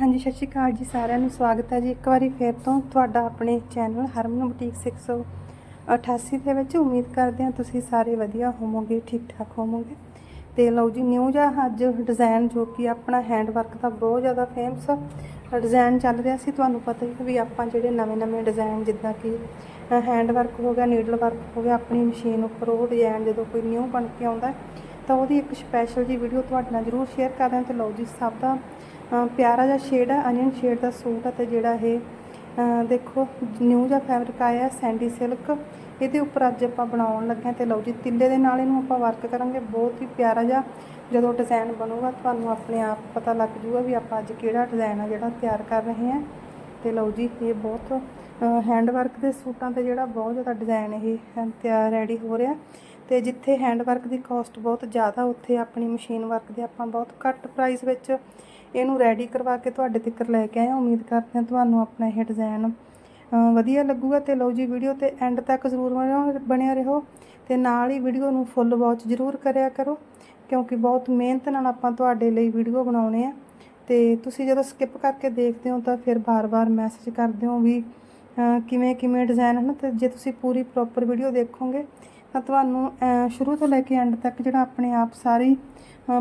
ਹਾਂਜੀ, ਸਤਿ ਸ਼੍ਰੀ ਅਕਾਲ ਜੀ ਸਾਰਿਆਂ ਨੂੰ। ਸਵਾਗਤ ਹੈ ਜੀ ਇੱਕ ਵਾਰੀ ਫੇਰ ਤੋਂ ਤੁਹਾਡਾ ਆਪਣੇ ਚੈਨਲ ਹਰਮਨ ਬੁਟੀਕ 688 ਦੇ ਵਿੱਚ। ਉਮੀਦ ਕਰਦੇ ਹਾਂ ਤੁਸੀਂ ਸਾਰੇ ਵਧੀਆ ਹੋਵੋਗੇ ਠੀਕ ਠਾਕ ਹੋਵੋਗੇ। ਤੇ ਲਓ ਜੀ, ਨਿਊ ਜਿਹਾ ਅੱਜ ਡਿਜ਼ਾਈਨ ਜੋ ਕਿ ਆਪਣਾ ਹੈਂਡ ਵਰਕ ਦਾ ਬਹੁਤ ਜ਼ਿਆਦਾ ਫੇਮਸ ਡਿਜ਼ਾਈਨ ਚੱਲ ਰਿਹਾ ਸੀ। ਤੁਹਾਨੂੰ ਪਤਾ ਹੀ ਵੀ ਆਪਾਂ ਜਿਹੜੇ ਨਵੇਂ-ਨਵੇਂ ਡਿਜ਼ਾਈਨ ਜਿੱਦਾਂ ਕਿ ਹੈਂਡ ਵਰਕ ਹੋ ਗਿਆ ਨੀਡਲ ਵਰਕ ਹੋ ਗਿਆ, ਆਪਣੀ ਮਸ਼ੀਨ ਉੱਪਰ ਉਹ ਡਿਜ਼ਾਈਨ ਜਦੋਂ ਕੋਈ ਨਿਊ ਬਣ ਕੇ ਆਉਂਦਾ ਤਾਂ ਉਹਦੀ ਇੱਕ ਸਪੈਸ਼ਲ ਜੀ ਵੀਡੀਓ ਤੁਹਾਡੇ ਨਾਲ ਜ਼ਰੂਰ ਸ਼ੇਅਰ ਕਰ ਰਹੇ ਹਾਂ ਤੇ ਲਓ ਜੀ, ਸਭ ਦਾ ਪਿਆਰਾ ਜਿਹਾ ਸ਼ੇਡ ਹੈ ਅਨੀਅਨ ਸ਼ੇਡ ਦਾ ਸੂਟ ਹੈ ਤੇ ਜਿਹੜਾ ਇਹ ਦੇਖੋ ਨਿਊ ਜਿਹਾ ਫੈਬਰਿਕ ਆਇਆ ਸੈਂਡੀ ਸਿਲਕ ਇਹਦੇ ਉੱਪਰ ਅੱਜ ਆਪਾਂ ਬਣਾਉਣ ਲੱਗੇ ਹਾਂ ਤੇ ਲਓ ਜੀ ਤਿੱਲੇ ਦੇ ਨਾਲ ਇਹਨੂੰ ਆਪਾਂ ਵਰਕ ਕਰਾਂਗੇ। ਬਹੁਤ ਹੀ ਪਿਆਰਾ ਜਿਹਾ ਜਦੋਂ ਡਿਜ਼ਾਈਨ ਬਣੂਗਾ ਤੁਹਾਨੂੰ ਆਪਣੇ ਆਪ ਪਤਾ ਲੱਗ ਜੂਗਾ ਵੀ ਆਪਾਂ ਅੱਜ ਕਿਹੜਾ ਡਿਜ਼ਾਈਨ ਆ ਜਿਹੜਾ ਤਿਆਰ ਕਰ ਰਹੇ ਹਾਂ। ਤੇ ਲਓ ਜੀ ਇਹ ਬਹੁਤ ਹੈਂਡ ਵਰਕ ਦੇ ਸੂਟਾਂ ਤੇ ਜਿਹੜਾ ਬਹੁਤ ਜ਼ਿਆਦਾ ਡਿਜ਼ਾਈਨ ਇਹ ਅ, ਤਿਆਰ ਰੈਡੀ ਹੋ ਰਿਹਾ। ਤੇ ਜਿੱਥੇ ਹੈਂਡ ਵਰਕ ਦੀ ਕਾਸਟ ਬਹੁਤ ਜ਼ਿਆਦਾ ਉੱਥੇ ਆਪਣੀ ਮਸ਼ੀਨ ਵਰਕ ਦੇ ਆਪਾਂ ਬਹੁਤ ਘੱਟ ਪ੍ਰਾਈਸ ਵਿੱਚ ਇਹਨੂੰ ਰੈਡੀ ਕਰਵਾ ਕੇ ਤੁਹਾਡੇ ਤੱਕ ਲੈ ਕੇ ਆਏ ਹਾਂ। ਉਮੀਦ ਕਰਦੇ ਹਾਂ ਤੁਹਾਨੂੰ ਆਪਣਾ ਇਹ ਡਿਜ਼ਾਈਨ ਵਧੀਆ ਲੱਗੂਗਾ ਤੇ ਲਓ ਜੀ ਵੀਡੀਓ ਤੇ ਐਂਡ ਤੱਕ ਜ਼ਰੂਰ ਬਣਿਓ- ਬਣਿਆ ਰਹੋ ਤੇ ਨਾਲ ਹੀ ਵੀਡੀਓ ਨੂੰ ਫੁੱਲ ਵਾਚ ਜ਼ਰੂਰ ਕਰਿਆ ਕਰੋ ਕਿਉਂਕਿ ਬਹੁਤ ਮਿਹਨਤ ਨਾਲ ਆਪਾਂ ਤੁਹਾਡੇ ਲਈ ਵੀਡੀਓ ਬਣਾਉਣੇ ਆ। ਤੇ ਤੁਸੀਂ ਜਦੋਂ ਸਕਿਪ ਕਰਕੇ ਦੇਖਦੇ ਹੋ ਤਾਂ ਫਿਰ ਬਾਰ-ਬਾਰ ਮੈਸੇਜ ਕਰਦੇ ਹੋ ਵੀ ਕਿਵੇਂ ਕਿਵੇਂ ਡਿਜ਼ਾਈਨ ਹਨ ਤੇ ਜੇ ਤੁਸੀਂ ਪੂਰੀ ਪ੍ਰੋਪਰ ਵੀਡੀਓ ਦੇਖੋਗੇ ਤਾਂ ਤੁਹਾਨੂੰ ਸ਼ੁਰੂ ਤੋਂ ਲੈ ਕੇ ਐਂਡ ਤੱਕ ਜਿਹੜਾ ਆਪਣੇ ਆਪ ਸਾਰੀ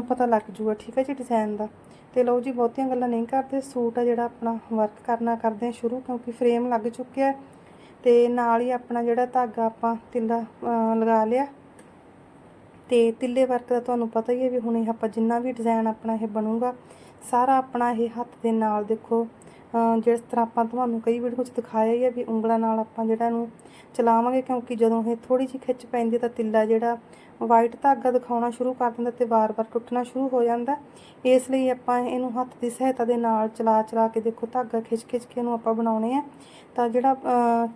ਪਤਾ ਲੱਗ ਜੂਗਾ ਠੀਕ ਹੈ ਜੀ ਡਿਜ਼ਾਈਨ ਦਾ। ਤੇ ਲਓ ਜੀ, ਬਹੁਤੀਆਂ ਗੱਲਾਂ ਨਹੀਂ ਕਰਦੇ। ਸੂਟ ਆ ਜਿਹੜਾ ਆਪਣਾ ਵਰਕ ਕਰਨਾ ਕਰਦੇ ਹਾਂ ਸ਼ੁਰੂ, ਕਿਉਂਕਿ ਫਰੇਮ ਲੱਗ ਚੁੱਕਿਆ ਹੈ। ਤੇ ਨਾਲ ਹੀ ਆਪਣਾ ਜਿਹੜਾ ਧਾਗਾ ਆਪਾਂ ਤਿੱਲਾ ਲਗਾ ਲਿਆ। ਤੇ ਤਿੱਲੇ ਵਰਕ ਦਾ ਤੁਹਾਨੂੰ ਪਤਾ ਹੀ ਹੈ ਵੀ ਹੁਣ ਇਹ ਆਪਾਂ ਜਿੰਨਾ ਵੀ ਡਿਜ਼ਾਈਨ ਆਪਣਾ ਇਹ ਬਣੂਗਾ, ਸਾਰਾ ਆਪਣਾ ਇਹ ਹੱਥ ਦੇ ਨਾਲ ਦੇਖੋ। ਜਿਸ ਤਰ੍ਹਾਂ ਆਪਾਂ ਤੁਹਾਨੂੰ ਕਈ ਵੀਡੀਓ 'ਚ ਦਿਖਾਇਆ ਹੀ ਹੈ ਵੀ ਉਂਗਲਾਂ ਨਾਲ ਆਪਾਂ ਜਿਹੜਾ ਇਹਨੂੰ ਚਲਾਵਾਂਗੇ, ਕਿਉਂਕਿ ਜਦੋਂ ਇਹ ਥੋੜੀ ਜਿਹੀ ਖਿੱਚ ਪੈਂਦੀ ਤਾਂ ਤਿੱਲਾ ਜਿਹੜਾ ਵਾਈਟ ਧਾਗਾ ਦਿਖਾਉਣਾ ਸ਼ੁਰੂ ਕਰ ਦਿੰਦਾ ਤੇ ਵਾਰ-ਵਾਰ ਟੁੱਟਣਾ ਸ਼ੁਰੂ ਹੋ ਜਾਂਦਾ। ਇਸ ਲਈ ਆਪਾਂ ਇਹਨੂੰ ਹੱਥ ਦੀ ਸਹਾਇਤਾ ਦੇ ਨਾਲ ਚਲਾ ਚਲਾ ਕੇ ਦੇਖੋ ਧਾਗਾ ਖਿੱਚ-ਖਿੱਚ ਕੇ ਇਹਨੂੰ ਆਪਾਂ ਬਣਾਉਣੇ ਆ। ਤਾਂ ਜਿਹੜਾ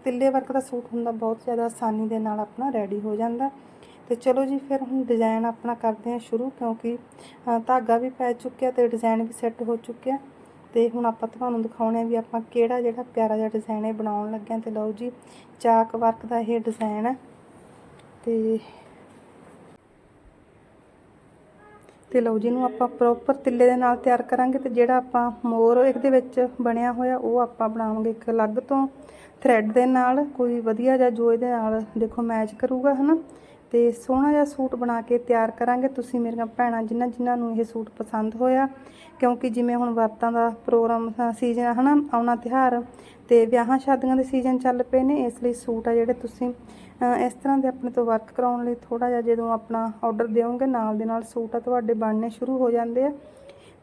ਤਿੱਲੇ ਵਰਕ ਦਾ ਸੂਟ ਹੁੰਦਾ ਬਹੁਤ ਜ਼ਿਆਦਾ ਆਸਾਨੀ ਦੇ ਨਾਲ ਆਪਣਾ ਰੈਡੀ ਹੋ ਜਾਂਦਾ। ਤੇ ਚਲੋ ਜੀ, ਫਿਰ ਹੁਣ ਡਿਜ਼ਾਈਨ ਆਪਣਾ ਕਰਦੇ ਹਾਂ ਸ਼ੁਰੂ, ਕਿਉਂਕਿ ਧਾਗਾ ਵੀ ਪੈ ਚੁੱਕਿਆ ਤੇ ਡਿਜ਼ਾਈਨ ਵੀ ਸੈੱਟ ਹੋ ਚੁੱਕਿਆ। ਤੇ ਹੁਣ ਆਪਾਂ ਤੁਹਾਨੂੰ ਦਿਖਾਉਣੇ ਆ ਵੀ ਆਪਾਂ ਕਿਹੜਾ ਜਿਹੜਾ ਪਿਆਰਾ ਜਿਹਾ ਡਿਜ਼ਾਈਨ ਇਹ ਬਣਾਉਣ ਲੱਗੇ ਹਾਂ ਤੇ ਲਓ ਜੀ, ਚਾਕ ਵਰਕ ਦਾ ਇਹ ਡਿਜ਼ਾਈਨ ਹੈ ਤੇ ਤੇ ਲਓ ਜੀ ਨੂੰ ਆਪਾਂ ਪ੍ਰੋਪਰ ਤਿੱਲੇ ਦੇ ਨਾਲ ਤਿਆਰ ਕਰਾਂਗੇ ਤੇ ਜਿਹੜਾ ਆਪਾਂ ਮੋਰ ਇਹਦੇ ਵਿੱਚ ਬਣਿਆ ਹੋਇਆ ਉਹ ਆਪਾਂ ਬਣਾਵਾਂਗੇ ਇੱਕ ਅਲੱਗ ਤੋਂ ਥ੍ਰੈਡ ਦੇ ਨਾਲ, ਕੋਈ ਵਧੀਆ ਜਿਹਾ ਜੋ ਇਹਦੇ ਨਾਲ ਦੇਖੋ ਮੈਚ ਕਰੂਗਾ, ਹਨਾ? ਤੇ ਸੋਹਣਾ ਜਿਹਾ ਸੂਟ ਬਣਾ ਕੇ ਤਿਆਰ ਕਰਾਂਗੇ। ਤੁਸੀਂ ਮੇਰੀਆਂ ਭੈਣਾਂ ਜਿਨ੍ਹਾਂ ਜਿਨ੍ਹਾਂ ਨੂੰ ਇਹ ਸੂਟ ਪਸੰਦ ਹੋਇਆ, ਕਿਉਂਕਿ ਜਿਵੇਂ ਹੁਣ ਵਰਤਾਂ ਦਾ ਪ੍ਰੋਗਰਾਮ ਸੀਜ਼ਨ ਹਨਾ, ਆਉਣਾ ਤਿਉਹਾਰ ਤੇ ਵਿਆਹਾਂ ਸ਼ਾਦੀਆਂ ਦੇ ਸੀਜ਼ਨ ਚੱਲ ਪਏ ਨੇ, ਇਸ ਲਈ ਸੂਟ ਆ ਜਿਹੜੇ ਤੁਸੀਂ ਇਸ ਤਰ੍ਹਾਂ ਦੇ ਆਪਣੇ ਤੋਂ ਵਰਕ ਕਰਾਉਣ ਲਈ ਥੋੜਾ ਜਿਹਾ ਜਦੋਂ ਆਪਣਾ ਆਰਡਰ ਦਿਓਗੇ, ਨਾਲ ਦੇ ਨਾਲ ਸੂਟ ਆ, ਤੁਹਾਡੇ ਬਣਨੇ ਸ਼ੁਰੂ ਹੋ ਜਾਂਦੇ ਆ।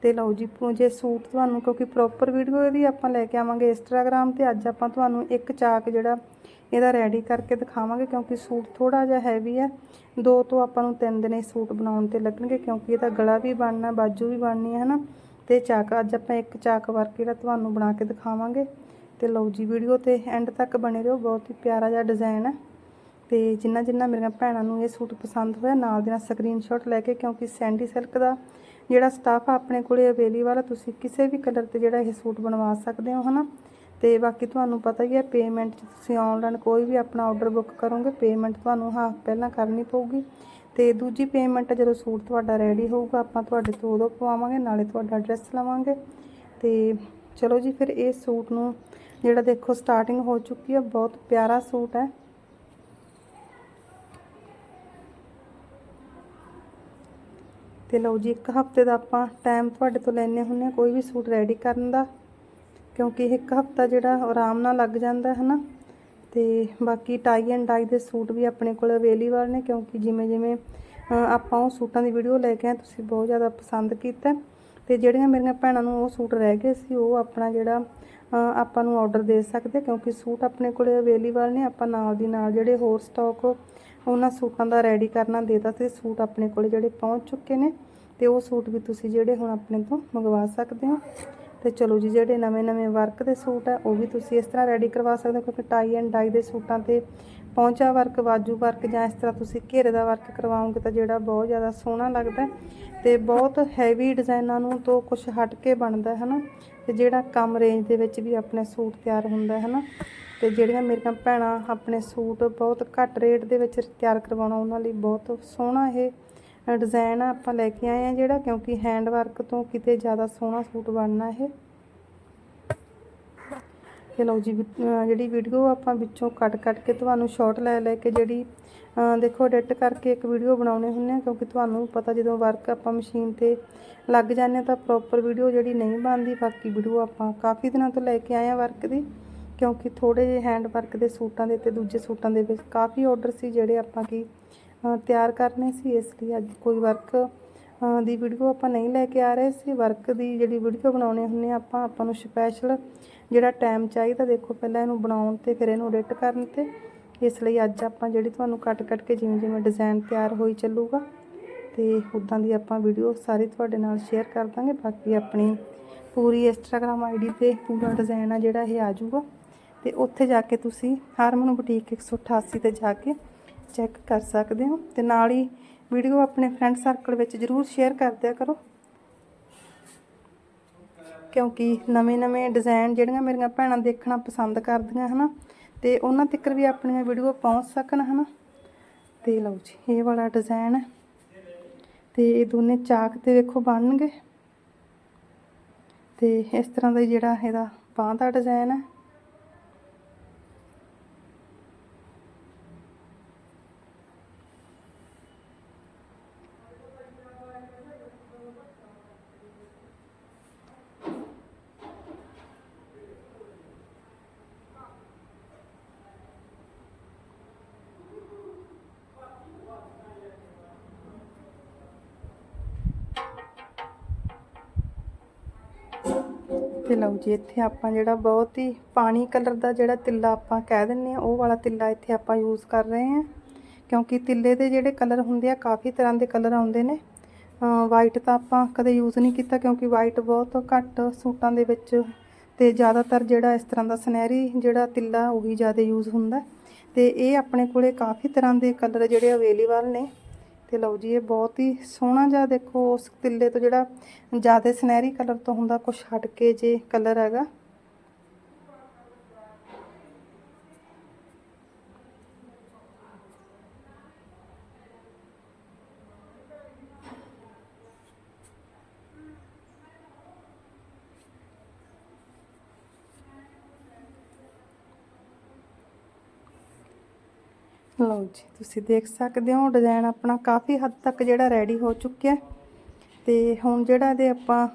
ਤੇ ਲਓ ਜੀ ਜੇ ਸੂਟ ਤੁਹਾਨੂੰ ਕਿਉਂਕਿ ਪ੍ਰੋਪਰ ਵੀਡੀਓ ਇਹਦੀ ਆਪਾਂ ਲੈ ਕੇ ਆਵਾਂਗੇ ਇੰਸਟਾਗ੍ਰਾਮ ਤੇ, ਅੱਜ ਆਪਾਂ ਤੁਹਾਨੂੰ ਇੱਕ ਚਾਕ ਜਿਹੜਾ ਇਹਦਾ ਰੈਡੀ ਕਰਕੇ ਦਿਖਾਵਾਂਗੇ ਕਿਉਂਕਿ ਸੂਟ ਥੋੜਾ ਜਿਹਾ ਹੈਵੀ ਹੈ। ਦੋ ਤੋਂ ਆਪਾਂ ਨੂੰ ਤਿੰਨ ਦਿਨ ਇਹ ਸੂਟ ਬਣਾਉਣ ਤੇ ਲੱਗਣਗੇ ਕਿਉਂਕਿ ਇਹਦਾ ਗਲਾ ਵੀ ਬਣਨਾ, ਬਾਜੂ ਵੀ ਬਣਨੀ ਹੈ ਹਨਾ। ਤੇ ਚਾਕ, ਅੱਜ ਆਪਾਂ ਇੱਕ ਚਾਕ ਵਰਕ ਜਿਹੜਾ ਤੁਹਾਨੂੰ ਬਣਾ ਕੇ ਦਿਖਾਵਾਂਗੇ। ਤੇ ਲਓ ਜੀ ਵੀਡੀਓ ਤੇ ਐਂਡ ਤੱਕ ਬਣੇ ਰਹੋ। ਬਹੁਤ ਹੀ ਪਿਆਰਾ ਜਿਹਾ ਡਿਜ਼ਾਈਨ ਹੈ। ਤੇ ਜਿੰਨਾ ਜਿੰਨਾ ਮੇਰੀਆਂ ਭੈਣਾਂ ਨੂੰ ਇਹ ਸੂਟ ਪਸੰਦ ਹੋਇਆ, ਨਾਲ ਦੇ ਨਾਲ ਸਕਰੀਨਸ਼ਾਟ ਲੈ ਕੇ ਕਿਉਂਕਿ ਸੈਂਡੀ ਸਿਲਕ ਦਾ ਜਿਹੜਾ ਸਟਾਫ ਆਪਣੇ ਕੋਲੇ ਅਵੇਲੇਬਲ ਆ, ਤੁਸੀਂ ਕਿਸੇ ਵੀ ਕਲਰ ਤੇ ਜਿਹੜਾ ਇਹ ਸੂਟ ਬਣਵਾ ਸਕਦੇ ਹੋ, ਹਨਾ। ਤੇ ਬਾਕੀ ਤੁਹਾਨੂੰ ਪਤਾ ਹੀ ਹੈ ਪੇਮੈਂਟ ਤੁਸੀਂ ਆਨਲਾਈਨ ਕੋਈ ਵੀ ਆਪਣਾ ਆਰਡਰ ਬੁੱਕ ਕਰੋਗੇ ਪੇਮੈਂਟ ਤੁਹਾਨੂੰ ਹਾਫ ਪਹਿਲਾਂ ਕਰਨੀ ਪਊਗੀ। ਤੇ ਦੂਜੀ ਪੇਮੈਂਟ ਜਦੋਂ ਸੂਟ ਤੁਹਾਡਾ ਰੈਡੀ ਹੋਊਗਾ, ਆਪਾਂ ਤੁਹਾਡੇ ਤੋਂ ਉਦੋਂ ਪਵਾਵਾਂਗੇ, ਨਾਲੇ ਤੁਹਾਡਾ ਐਡਰੈਸ ਲਵਾਂਗੇ। ਤੇ ਚਲੋ ਜੀ, ਫਿਰ ਇਹ ਸੂਟ ਨੂੰ ਜਿਹੜਾ ਦੇਖੋ ਸਟਾਰਟਿੰਗ ਹੋ ਚੁੱਕੀ ਹੈ ਬਹੁਤ ਪਿਆਰਾ ਸੂਟ ਹੈ। ਤੇ ਲਓ ਜੀ, ਇੱਕ ਹਫ਼ਤੇ ਦਾ ਆਪਾਂ ਟਾਈਮ ਤੁਹਾਡੇ ਤੋਂ ਲੈਣੇ ਹੁੰਦੇ ਹਾਂ ਕੋਈ ਵੀ ਸੂਟ ਰੈਡੀ ਕਰਨ ਦਾ। ਕਿਉਂਕਿ ਇੱਕ ਹਫਤਾ ਜਿਹੜਾ ਆਰਾਮ ਨਾਲ ਲੱਗ ਜਾਂਦਾ ਹੈ ਨਾ, ਤੇ ਬਾਕੀ ਟਾਈ ਐਂਡ ਡਾਈ ਦੇ ਸੂਟ ਵੀ ਆਪਣੇ ਕੋਲ ਅਵੇਲੇਬਲ ਨੇ, ਕਿਉਂਕਿ ਜਿਵੇਂ ਜਿਵੇਂ ਆਪਾਂ ਉਹ ਸੂਟਾਂ ਦੀ ਵੀਡੀਓ ਲੈ ਕੇ ਆਏ, ਤੁਸੀਂ ਬਹੁਤ ਜ਼ਿਆਦਾ ਪਸੰਦ ਕੀਤਾ। ਤੇ ਜਿਹੜੀਆਂ ਮੇਰੀਆਂ ਭੈਣਾਂ ਨੂੰ ਉਹ ਸੂਟ ਰਹਿ ਗਏ ਸੀ, ਉਹ ਆਪਣਾ ਜਿਹੜਾ ਆਪਾਂ ਨੂੰ ਆਰਡਰ ਦੇ ਸਕਦੇ ਕਿਉਂਕਿ ਸੂਟ ਆਪਣੇ ਕੋਲੇ ਅਵੇਲੇਬਲ ਨੇ, ਆਪਾਂ ਨਾਲ ਦੀ ਨਾਲ ਜਿਹੜੇ ਹੋਰ ਸਟਾਕ ਉਹਨਾਂ ਸੂਟਾਂ ਦਾ ਰੈਡੀ ਕਰਨਾ ਦੇਤਾ ਤੇ ਸੂਟ ਆਪਣੇ ਕੋਲੇ ਜਿਹੜੇ ਪਹੁੰਚ ਚੁੱਕੇ ਨੇ, ਤੇ ਉਹ ਸੂਟ ਵੀ ਤੁਸੀਂ ਜਿਹੜੇ ਹੁਣ ਆਪਣੇ ਤੋਂ ਮੰਗਵਾ ਸਕਦੇ ਹੋ। ਤੇ ਚਲੋ ਜੀ, ਜਿਹੜੇ ਨਵੇਂ ਨਵੇਂ ਵਰਕ ਦੇ ਸੂਟ ਆ, ਉਹ ਵੀ ਤੁਸੀਂ ਇਸ ਤਰ੍ਹਾਂ ਰੈਡੀ ਕਰਵਾ ਸਕਦੇ ਹੋ, ਕਿਉਂਕਿ ਟਾਈ ਐਂਡ ਡਾਈ ਦੇ ਸੂਟਾਂ ਤੇ ਪੌਂਚਾ ਵਰਕ ਬਾਜੂ ਵਰਕ ਜਾਂ ਇਸ ਤਰ੍ਹਾਂ ਤੁਸੀਂ ਘੇਰੇ ਦਾ ਵਰਕ ਕਰਵਾਓਗੇ ਤਾਂ ਜਿਹੜਾ ਬਹੁਤ ਜ਼ਿਆਦਾ ਸੋਹਣਾ ਲੱਗਦਾ ਹੈ ਤੇ ਬਹੁਤ ਹੈਵੀ ਡਿਜ਼ਾਈਨਾਂ ਨੂੰ ਤੋਂ ਕੁਝ ਹਟ ਕੇ ਬਣਦਾ ਹੈ ਨਾ, ਤੇ ਜਿਹੜਾ ਕਮ ਰੇਂਜ ਦੇ ਵਿੱਚ ਵੀ ਆਪਣੇ ਸੂਟ ਤਿਆਰ ਹੁੰਦਾ ਹੈ ਨਾ, ਤੇ ਜਿਹੜੀਆਂ ਮੇਰੀਆਂ ਭੈਣਾਂ ਆਪਣੇ ਸੂਟ ਬਹੁਤ ਘੱਟ ਰੇਟ ਦੇ ਵਿੱਚ ਤਿਆਰ ਕਰਵਾਉਣਾ, ਉਹਨਾਂ ਲਈ ਬਹੁਤ ਸੋਹਣਾ ਇਹ ਡਿਜ਼ਾਈਨ ਆਪਾਂ ਲੈ ਕੇ ਆਏ ਆ ਜਿਹੜਾ ਕਿਉਂਕਿ ਹੈਂਡ ਵਰਕ ਤੋਂ ਕਿਤੇ ਜ਼ਿਆਦਾ ਸੋਹਣਾ ਸੂਟ ਬਣਨਾ ਇਹ। ਤੇ ਲਓ ਜੀ ਜਿਹੜੀ ਵੀਡੀਓ ਆਪਾਂ ਵਿੱਚੋਂ ਕੱਟ ਕੱਟ ਕੇ ਤੁਹਾਨੂੰ ਸ਼ਾਰਟ ਲੈ ਲੈ ਕੇ ਜਿਹੜੀ ਦੇਖੋ ਐਡਿਟ ਕਰਕੇ ਇੱਕ ਵੀਡੀਓ ਬਣਾਉਣੇ ਹੁੰਦੇ ਆ ਕਿਉਂਕਿ ਤੁਹਾਨੂੰ ਪਤਾ ਜਦੋਂ ਵਰਕ ਆਪਾਂ ਮਸ਼ੀਨ ਤੇ ਲੱਗ ਜਾਂਦੇ ਹਾਂ ਤਾਂ ਪ੍ਰੋਪਰ ਵੀਡੀਓ ਜਿਹੜੀ ਨਹੀਂ ਬਣਦੀ, ਬਾਕੀ ਵੀਡੀਓ ਆਪਾਂ ਕਾਫੀ ਦਿਨਾਂ ਤੋਂ ਲੈ ਕੇ ਆਏ ਆ ਵਰਕ ਦੀ। ਕਿਉਂਕਿ ਥੋੜੇ ਜਿਹੇ ਹੈਂਡ ਵਰਕ ਦੇ ਸੂਟਾਂ ਦੇ ਤੇ ਦੂਜੇ ਸੂਟਾਂ ਦੇ ਵਿੱਚ ਕਾਫੀ ਆਰਡਰ ਸੀ ਜਿਹੜੇ ਆਪਾਂ ਕੀ ਤਿਆਰ ਕਰਨੇ ਸੀ, ਇਸ ਲਈ ਅੱਜ ਕੋਈ ਵਰਕ ਦੀ ਵੀਡੀਓ ਆਪਾਂ ਨਹੀਂ ਲੈ ਕੇ ਆ ਰਹੇ ਸੀ। ਵਰਕ ਦੀ ਜਿਹੜੀ ਵੀਡੀਓ ਬਣਾਉਣੇ ਹੁੰਦੇ ਆ ਆਪਾਂ ਆਪਾਂ ਨੂੰ ਸਪੈਸ਼ਲ ਜਿਹੜਾ ਟਾਈਮ ਚਾਹੀਦਾ, ਦੇਖੋ ਪਹਿਲਾਂ ਇਹਨੂੰ ਬਣਾਉਣ ਤੇ ਫਿਰ ਇਹਨੂੰ ਐਡਿਟ ਕਰਨ ਤੇ। ਇਸ ਲਈ ਅੱਜ ਆਪਾਂ ਜਿਹੜੀ ਤੁਹਾਨੂੰ ਕੱਟ ਕੱਟ ਕੇ ਜਿਵੇਂ ਜਿਵੇਂ ਡਿਜ਼ਾਈਨ ਤਿਆਰ ਹੋਈ ਚੱਲੂਗਾ, ਤੇ ਉਦਾਂ ਦੀ ਆਪਾਂ ਵੀਡੀਓ ਸਾਰੀ ਤੁਹਾਡੇ ਨਾਲ ਸ਼ੇਅਰ ਕਰ ਦਾਂਗੇ। ਬਾਕੀ ਆਪਣੀ ਪੂਰੀ ਇੰਸਟਾਗ੍ਰam ਆਈਡੀ ਤੇ ਪੂਰਾ ਡਿਜ਼ਾਈਨ ਆ ਜਿਹੜਾ ਇਹ ਆ ਜਾਊਗਾ। ਤੇ ਉੱਥੇ ਜਾ ਕੇ ਤੁਸੀਂ ਹਰਮਨ ਬੁਟੀਕ 188 ਤੇ ਜਾ ਕੇ ਚੈੱਕ ਕਰ ਸਕਦੇ ਹੋ ਤੇ ਨਾਲ ਹੀ ਵੀਡੀਓ ਆਪਣੇ ਫਰੈਂਡ ਸਰਕਲ ਵਿੱਚ ਜਰੂਰ ਸ਼ੇਅਰ ਕਰ ਦਿਆ ਕਰੋ। ਕਿਉਂਕਿ ਨਵੇਂ-ਨਵੇਂ ਡਿਜ਼ਾਈਨ ਜਿਹੜੀਆਂ ਮੇਰੀਆਂ ਭੈਣਾਂ ਦੇਖਣਾ ਪਸੰਦ ਕਰਦੀਆਂ ਹਨਾ, ਤੇ ਉਹਨਾਂ ਤੱਕ ਵੀ ਆਪਣੀਆਂ ਵੀਡੀਓ ਪਹੁੰਚ ਸਕਣ ਹਨਾ। ਤੇ ਲਓ ਜੀ, ਇਹ ਵਾਲਾ ਡਿਜ਼ਾਈਨ ਹੈ। ਤੇ ਇਹ ਦੋਨੇ ਚਾਕ ਤੇ ਵੇਖੋ ਬਣਨਗੇ। ਤੇ ਇਸ ਤਰ੍ਹਾਂ ਦਾ ਜਿਹੜਾ ਇਹਦਾ ਬਾਂਹ ਦਾ ਡਿਜ਼ਾਈਨ ਹੈ। ਤੇ ਲਓ ਜੀ, ਇੱਥੇ ਆਪਾਂ ਜਿਹੜਾ ਬਹੁਤ ਹੀ ਪਾਣੀ ਕਲਰ ਦਾ ਜਿਹੜਾ ਤਿੱਲਾ ਆਪਾਂ ਕਹਿ ਦਿੰਨੇ ਆ ਉਹ ਵਾਲਾ ਤਿੱਲਾ ਇੱਥੇ ਆਪਾਂ ਯੂਜ਼ ਕਰ ਰਹੇ ਹਾਂ। ਕਿਉਂਕਿ ਤਿੱਲੇ ਦੇ ਜਿਹੜੇ ਕਲਰ ਹੁੰਦੇ ਆ, ਕਾਫੀ ਤਰ੍ਹਾਂ ਦੇ ਕਲਰ ਆਉਂਦੇ ਨੇ। ਵਾਈਟ ਤਾਂ ਆਪਾਂ ਕਦੇ ਯੂਜ਼ ਨਹੀਂ ਕੀਤਾ, ਕਿਉਂਕਿ ਵਾਈਟ ਬਹੁਤ ਘੱਟ ਸੂਟਾਂ ਦੇ ਵਿੱਚ ਤੇ ਜ਼ਿਆਦਾਤਰ ਜਿਹੜਾ ਇਸ ਤਰ੍ਹਾਂ ਦਾ ਸੁਨਹਿਰੀ ਜਿਹੜਾ ਤਿੱਲਾ, ਉਹੀ ਜ਼ਿਆਦਾ ਯੂਜ਼ ਹੁੰਦਾ। ਤੇ ਇਹ ਆਪਣੇ ਕੋਲੇ ਕਾਫੀ ਤਰ੍ਹਾਂ ਦੇ ਕਲਰ ਜਿਹੜੇ ਅਵੇਲੇਬਲ ਨੇ। ਤੇ ਲਓ ਜੀ, ਇਹ ਬਹੁਤ ਹੀ ਸੋਹਣਾ ਜਿਹਾ ਦੇਖੋ, ਉਸ ਤਿੱਲੇ ਤੋਂ ਜਿਹੜਾ ਜ਼ਿਆਦਾ ਸੁਨਹਿਰੀ ਕਲਰ ਤੋਂ ਹੁੰਦਾ ਕੁਝ ਹਟ ਕੇ ਜੇ ਕਲਰ ਹੈਗਾ। ਲਓ ਜੀ, ਤੁਸੀਂ ਦੇਖ ਸਕਦੇ ਹੋ ਡਿਜ਼ਾਈਨ ਆਪਣਾ ਕਾਫੀ ਹੱਦ ਤੱਕ ਜਿਹੜਾ ਰੈਡੀ ਹੋ ਚੁੱਕਿਆ ਹੈ। ਤੇ ਹੁਣ ਜਿਹੜਾ ਇਹਦੇ ਆਪਾਂ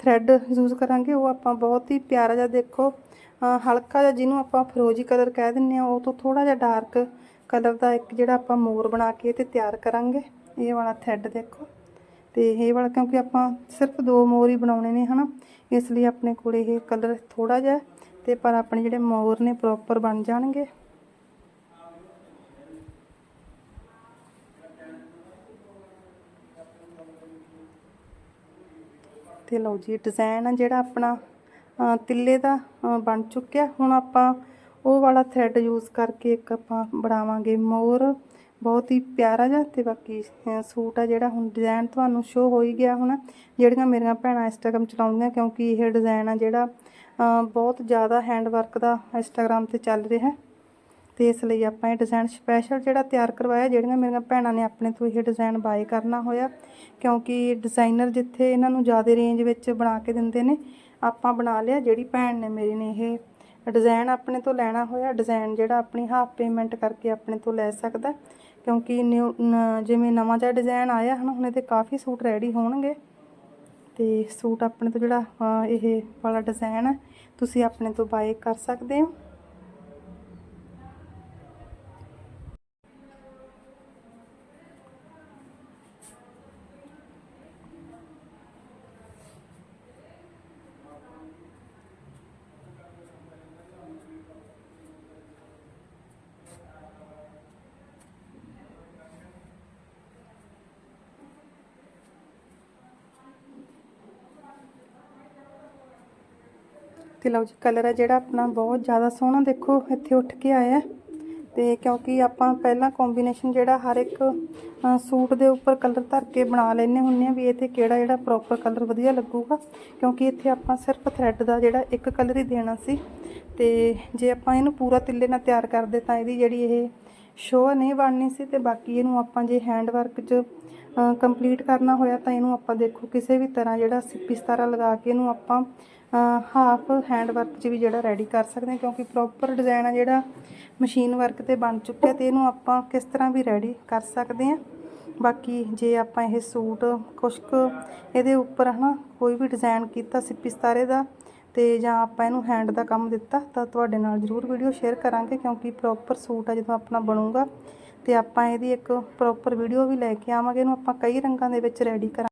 ਥ੍ਰੈਡ ਯੂਜ਼ ਕਰਾਂਗੇ, ਉਹ ਆਪਾਂ ਬਹੁਤ ਹੀ ਪਿਆਰਾ ਜਿਹਾ ਦੇਖੋ ਹਲਕਾ ਜਿਹਾ ਜਿਹਨੂੰ ਆਪਾਂ ਫਰੋਜੀ ਕਲਰ ਕਹਿ ਦਿੰਨੇ ਆ ਉਹ ਤੋਂ ਥੋੜਾ ਜਿਹਾ ਡਾਰਕ ਕਲਰ ਦਾ ਇੱਕ ਜਿਹੜਾ ਆਪਾਂ ਮੋਰ ਬਣਾ ਕੇ ਤੇ ਤਿਆਰ ਕਰਾਂਗੇ, ਇਹ ਵਾਲਾ ਥ੍ਰੈਡ ਦੇਖੋ। ਤੇ ਇਹ ਵਾਲਾ ਕਿਉਂਕਿ ਆਪਾਂ ਸਿਰਫ ਦੋ ਮੋਰ ਹੀ ਬਣਾਉਣੇ ਨੇ, ਹਨਾ? ਇਸ ਲਈ ਆਪਣੇ ਕੋਲ ਇਹ ਕਲਰ ਥੋੜਾ ਜਿਹਾ ਤੇ ਪਰ ਆਪਣੇ ਜਿਹੜੇ ਮੋਰ ਨੇ ਪ੍ਰੋਪਰ ਬਣ ਜਾਣਗੇ। ਤੇ ਲਓ ਜੀ ਡਿਜ਼ਾਈਨ ਆ ਜਿਹੜਾ ਆਪਣਾ ਤਿੱਲੇ ਦਾ ਬਣ ਚੁੱਕਿਆ। ਹੁਣ ਆਪਾਂ ਉਹ ਵਾਲਾ ਥ੍ਰੈਡ ਯੂਜ਼ ਕਰਕੇ ਇੱਕ ਆਪਾਂ ਬਣਾਵਾਂਗੇ ਮੋਰ। ਬਹੁਤ ਹੀ ਪਿਆਰਾ ਜਿਹਾ ਤੇ ਬਾਕੀ ਸੂਟ ਆ ਜਿਹੜਾ ਹੁਣ ਡਿਜ਼ਾਈਨ ਤੁਹਾਨੂੰ ਸ਼ੋ ਹੋ ਹੀ ਗਿਆ ਹੁਣ, ਜਿਹੜੀਆਂ ਮੇਰੀਆਂ ਭੈਣਾਂ ਇੰਸਟਾਗ੍ਰਾਮ ਚਲਾਉਂਦੀਆਂ, ਕਿਉਂਕਿ ਇਹ ਡਿਜ਼ਾਈਨ ਆ ਜਿਹੜਾ ਬਹੁਤ ਜ਼ਿਆਦਾ ਹੈਂਡ ਵਰਕ ਦਾ ਇੰਸਟਾਗ੍ਰਾਮ ਤੇ ਚੱਲ ਰਿਹਾ। ਹੈ ਤੇ ਇਸ ਲਈ ਆਪਾਂ ਇਹ ਡਿਜ਼ਾਈਨ ਸਪੈਸ਼ਲ ਜਿਹੜਾ ਤਿਆਰ ਕਰਵਾਇਆ, ਜਿਹੜੀਆਂ ਮੇਰੀਆਂ ਭੈਣਾਂ ਨੇ ਆਪਣੇ ਤੋਂ ਇਹ ਡਿਜ਼ਾਈਨ ਬਾਏ ਕਰਨਾ ਹੋਇਆ, ਕਿਉਂਕਿ ਡਿਜ਼ਾਈਨਰ ਜਿੱਥੇ ਇਹਨਾਂ ਨੂੰ ਜ਼ਿਆਦਾ ਰੇਂਜ ਵਿੱਚ ਬਣਾ ਕੇ ਦਿੰਦੇ ਨੇ, ਆਪਾਂ ਬਣਾ ਲਿਆ, ਜਿਹੜੀ ਭੈਣ ਨੇ ਮੇਰੀ ਨੇ ਇਹ ਡਿਜ਼ਾਈਨ ਆਪਣੇ ਤੋਂ ਲੈਣਾ ਹੋਇਆ ਡਿਜ਼ਾਈਨ ਜਿਹੜਾ ਆਪਣੀ ਹਾਫ ਪੇਮੈਂਟ ਕਰਕੇ ਆਪਣੇ ਤੋਂ ਲੈ ਸਕਦਾ, ਕਿਉਂਕਿ ਨਿਊ ਜਿਵੇਂ ਨਵਾਂ ਜਿਹਾ ਡਿਜ਼ਾਈਨ ਆਇਆ ਹਨ, ਹੁਣ ਇਹਦੇ ਕਾਫੀ ਸੂਟ ਰੈਡੀ ਹੋਣਗੇ, ਤੇ ਸੂਟ ਆਪਣੇ ਤੋਂ ਜਿਹੜਾ ਇਹ ਵਾਲਾ ਡਿਜ਼ਾਈਨ ਹੈ ਤੁਸੀਂ ਆਪਣੇ ਤੋਂ ਬਾਏ ਕਰ ਸਕਦੇ ਹੋ। ਤੇ ਲਓ ਜੀ ਕਲਰ ਹੈ ਜਿਹੜਾ ਆਪਣਾ ਬਹੁਤ ਜ਼ਿਆਦਾ ਸੋਹਣਾ ਦੇਖੋ, ਇੱਥੇ ਉੱਠ ਕੇ ਆਇਆ ਹੈ। ਤੇ ਕਿਉਂਕਿ ਆਪਾਂ ਪਹਿਲਾਂ ਕੰਬੀਨੇਸ਼ਨ ਜਿਹੜਾ ਹਰ ਇੱਕ ਸੂਟ ਦੇ ਉੱਪਰ ਕਲਰ ਧਰ ਕੇ ਬਣਾ ਲੈਨੇ ਹੁੰਨੇ ਆ ਵੀ ਇਹ ਤੇ ਕਿਹੜਾ ਜਿਹੜਾ ਪ੍ਰੋਪਰ ਕਲਰ ਵਧੀਆ ਲੱਗੂਗਾ ਕਿਉਂਕਿ ਇੱਥੇ ਆਪਾਂ ਸਿਰਫ ਥ੍ਰੈਡ ਦਾ ਜਿਹੜਾ ਇੱਕ ਕਲਰ ਹੀ ਦੇਣਾ ਸੀ ਤੇ ਜੇ ਆਪਾਂ ਇਹਨੂੰ ਪੂਰਾ ਤਿੱਲੇ ਨਾਲ ਤਿਆਰ ਕਰਦੇ ਤਾਂ ਇਹਦੀ ਜਿਹੜੀ ਇਹ ਸ਼ੋਅ ਨਹੀਂ ਬਣਨੀ ਸੀ ਤੇ ਬਾਕੀ ਇਹਨੂੰ ਆਪਾਂ ਜੇ ਹੈਂਡ ਵਰਕ 'ਚ ਕੰਪਲੀਟ ਕਰਨਾ ਹੋਇਆ ਤਾਂ ਇਹਨੂੰ ਆਪਾਂ ਦੇਖੋ ਕਿਸੇ ਵੀ ਤਰ੍ਹਾਂ ਜਿਹੜਾ ਸਿੱਪੀ ਸਤਾਰਾ ਲਗਾ ਕੇ ਇਹਨੂੰ ਆਪਾਂ ਹਾਫ ਹੈਂਡ ਵਰਕ 'ਚ ਵੀ ਜਿਹੜਾ ਰੈਡੀ ਕਰ ਸਕਦੇ ਹਾਂ, ਕਿਉਂਕਿ ਪ੍ਰੋਪਰ ਡਿਜ਼ਾਈਨ ਆ ਜਿਹੜਾ ਮਸ਼ੀਨ ਵਰਕ ਤੇ ਬਣ ਚੁੱਕਿਆ ਤੇ ਇਹਨੂੰ ਆਪਾਂ ਕਿਸ ਤਰ੍ਹਾਂ ਵੀ ਰੈਡੀ ਕਰ ਸਕਦੇ ਹਾਂ। ਬਾਕੀ ਜੇ ਆਪਾਂ ਇਹ ਸੂਟ ਕੁਛ ਕੁ ਇਹਦੇ ਉੱਪਰ ਹਨਾ ਕੋਈ ਵੀ ਡਿਜ਼ਾਈਨ ਕੀਤਾ ਸਿੱਪੀ ਸਤਾਰੇ ਦਾ ਤੇ ਜਾਂ ਆਪਾਂ ਇਹਨੂੰ ਹੈਂਡ ਦਾ ਕੰਮ ਦਿੱਤਾ, ਤਾਂ ਤੁਹਾਡੇ ਨਾਲ ਜ਼ਰੂਰ ਵੀਡੀਓ ਸ਼ੇਅਰ ਕਰਾਂਗੇ, ਕਿਉਂਕਿ ਪ੍ਰੋਪਰ ਸੂਟ ਆ ਜਦੋਂ ਆਪਣਾ ਬਣੂਗਾ ਤੇ ਆਪਾਂ ਇਹਦੀ ਇੱਕ ਪ੍ਰੋਪਰ ਵੀਡੀਓ ਵੀ ਲੈ ਕੇ ਆਵਾਂਗੇ, ਇਹਨੂੰ ਆਪਾਂ ਕਈ ਰੰਗਾਂ ਦੇ ਵਿੱਚ ਰੈਡੀ ਕਰਾਂ